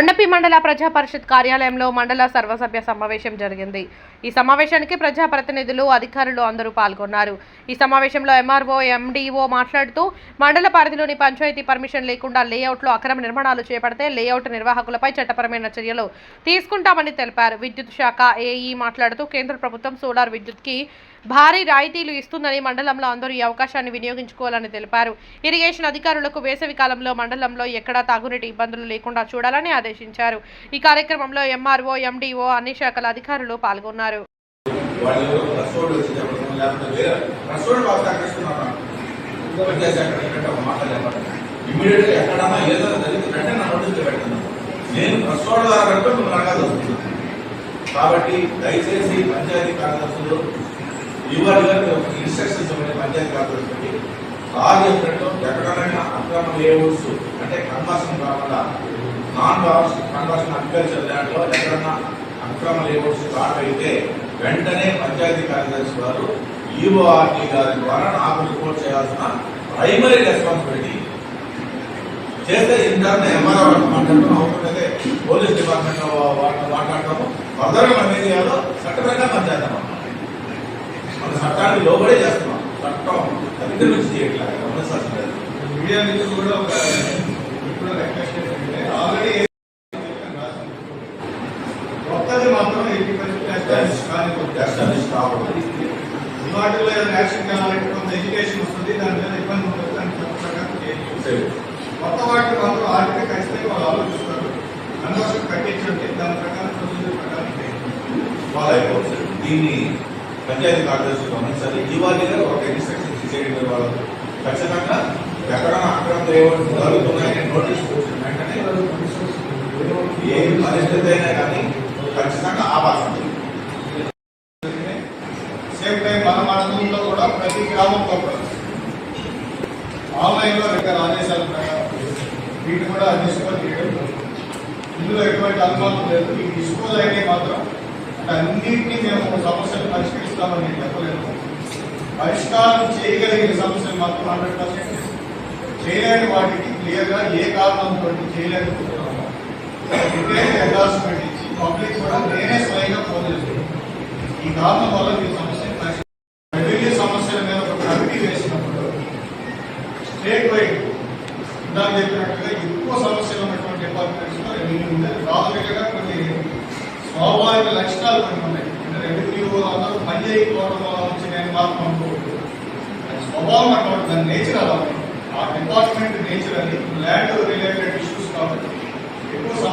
మండల ప్రజా పరిషత్ కార్యాలయంలో మండల సర్వసభ్య సమావేశం జరిగింది. ఈ సమావేశానికి ప్రజా ప్రతినిధులు అధికారులు అందరూ పాల్గొన్నారు. ఈ సమావేశంలో ఎంఆర్ఓ ఎండిఓ మాట్లాడుతూ మండల పరిధిలోని పంచాయతీ పర్మిషన్ లేకుండా లేఅవుట్లో అక్రమ నిర్మాణాలు చేపడితే లేఅవుట్ నిర్వాహకులపై చట్టపరమైన చర్యలు తీసుకుంటామని తెలిపారు. విద్యుత్ శాఖ ఏఈ మాట్లాడుతూ కేంద్ర ప్రభుత్వం సోలార్ విద్యుత్కి భారీ రాయితీలు ఇస్తుందని మండలంలో అందరూ ఈ అవకాశాన్ని వినియోగించుకోవాలని తెలిపారు. ఇరిగేషన్ అధికారులకు వేసవి కాలంలో మండలంలో ఎక్కడా తాగునీటి ఇబ్బందులు లేకుండా చూడాలని ఆదేశించారు. ఈ కార్యక్రమంలో ఎంఆర్ఓ ఎండిఓ అన్ని శాఖల అధికారులు పాల్గొన్నారు. వాళ్ళు లేకపోతే వేరే వాళ్ళు. ఇమీడియట్గా ఎక్కడన్నా వెంటనే నా పెడుతున్నాను నేను ద్వారా కనుక కాబట్టి దయచేసి పంచాయతీ కార్యదర్శులు ఇవాళ ఇన్స్ట్రక్షన్స్ ఇవ్వండి పంచాయతీ కార్పొరేషన్కి రాజు చెప్పినట్టు ఎక్కడైనా అక్రమ లేఅవుట్స్ అంటే కన్వర్షన్ కాకుండా నాన్ కన్వర్షన్ అగ్రికల్చర్ ల్యాండ్లో ఎక్కడన్నా అక్రమ లేఅవుట్స్ స్టార్ట్ అయితే వెంటనే పంచాయతీ కార్యదర్శి వారు ఈఓఆర్టీ గారి ద్వారా నాకు రిపోర్ట్ చేయాల్సిన ప్రైమరీ రెస్పాన్సిబిలిటీ చేస్తే ఇంటర్న ఎంఆర్ఓ మాట్లాడటం అవుతుంటే పోలీస్ డిపార్ట్మెంట్ మాట్లాడటము ఫర్దర్గా మనం ఏం చేయాలో చట్టపరంగా పనిచేద్దాం మన చట్టాన్ని లోబడే చేస్తున్నాం. చట్టం మీడియా నుంచి కూడా ఒక ఇప్పుడు రిక్వెస్ట్ ఏంటంటే ఆల్రెడీ కొత్తది మాత్రం ఎయిటీ పర్సెంట్ కానీ ఎస్టాబ్లిష్ కావాలి వాటిలో ఏదైనా యాక్షన్ కావాలంటే కొంత ఎడ్యుకేషన్ వస్తుంది. దాని మీద ఇబ్బంది ఉంటుంది దాని. కొత్త వాటిని మాత్రం ఆర్థిక ఖచ్చితంగా వాళ్ళు ఆలోచిస్తారు. కట్టించండి దాని ప్రకారం ప్రొసీజర్ ప్రకారం అయిపోవచ్చు. దీన్ని పంచాయతీ కార్యదర్శి గమనించాలి. ఇవాళ ఒక ఇన్స్ట్రక్షన్స్ ఇచ్చేయండి వాళ్ళు. ఖచ్చితంగా ఎక్కడైనా అక్రమ లేవని జరుగుతున్నాయని నోటీస్ వెంటనే ఏ పరిస్థితి అయినా కానీ ఖచ్చితంగా ఆపాల్సింది సేమ్ టైం మన మండలంలో కూడా ప్రతి గ్రామంలో కూడా ఆన్లైన్లో రకాల ఆదేశాల ప్రకారం కూడా డిస్పోజ్ ఇందులో ఎటువంటి అనుమానం లేదు. ఈ డిస్పోజ్ అయితే మాత్రం వాటన్నింటినీ అన్నింటినీ మేము సమస్యలు పరిష్కరిస్తామని నేను చెప్పలేను. పరిష్కారం చేయగలిగిన సమస్యలు మాత్రం హండ్రెడ్ పర్సెంట్ చేయలేని వాటికి క్లియర్గా ఏ ఏ కారణంతో చేయలేకపోతున్నాము. ఎండార్స్మెంట్ ఇచ్చి పబ్లిక్ కూడా నేనే స్వయంగా ఫోన్ చేస్తున్నాను. ఈ కారణం వల్ల మీ సమస్య రెవెన్యూ సమస్యల మీద ఒక కమిటీ వేసినప్పుడు స్టేట్ వైడ్ ఇందాక చెప్పినట్టుగా ఎక్కువ సమస్యలు ఉన్నటువంటి డిపార్ట్మెంట్స్లో రెవెన్యూ ఉంది ప్రాథమికంగా స్వాభావిక లక్షణాలు కొన్ని ఉన్నాయి. రెవెన్యూ అందరూ పని చేయకపోవడం వల్ల వచ్చి నేను మాత్రం అనుకోవద్దు స్వభావం అటువంటి దాని నేచర్ అలా ఉంది. ఆ డిపార్ట్మెంట్ నేచర్ అది. ల్యాండ్ రిలేటెడ్ ఇష్యూస్ కాబట్టి. ఎక్కువ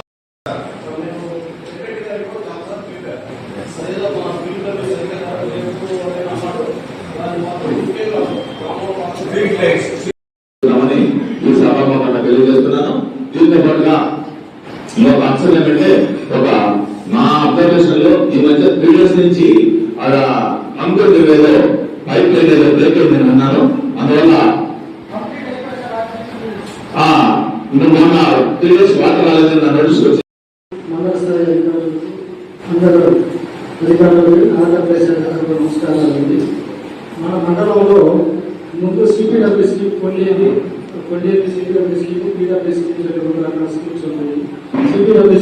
ఈ సభాముఖంగా తెలియజేస్తున్నాను. దీంతో పాటుగా ఒక అంశం ఏమంటే ఒక నా అబ్జర్వేషన్లో ఈ మధ్య త్రీ నుంచి అలా అంకుర్ ఏదో పైప్ లైన్ ఏదో బ్రేక్ అయిందని అన్నారు. అందువల్ల ఆ, మొన్న త్రీ ఇయర్స్ వాటర్ రాలేదని నా నోటీస్ అందరూ ఆంధ్రప్రదేశ్ నమస్కారాలండి మన మండలంలో ముందు సిపిడబ్ల్యూ స్కీమ్ కొల్లేది. కొల్లేది సిపిడబ్ల్యూ స్కీమ్ పీడబ్ల్యూ స్కీమ్ రెండు రకాల స్కీమ్స్ ఉన్నాయి. సిపిడబ్ల్యూ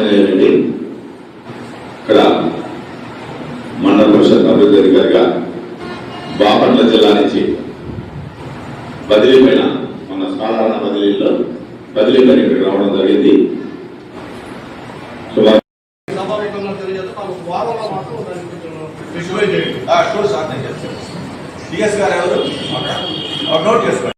రామాంజనేయ ఇక్కడ మండల పరిషత్ అభివృద్ధి అధికారిగా బాపట్ల జిల్లా నుంచి బదిలీపైన మన సాధారణ బదిలీలో బదిలీపైన ఇక్కడికి రావడం జరిగింది. శుభా గారు ఎవరు? నోట్ చేసుకోండి.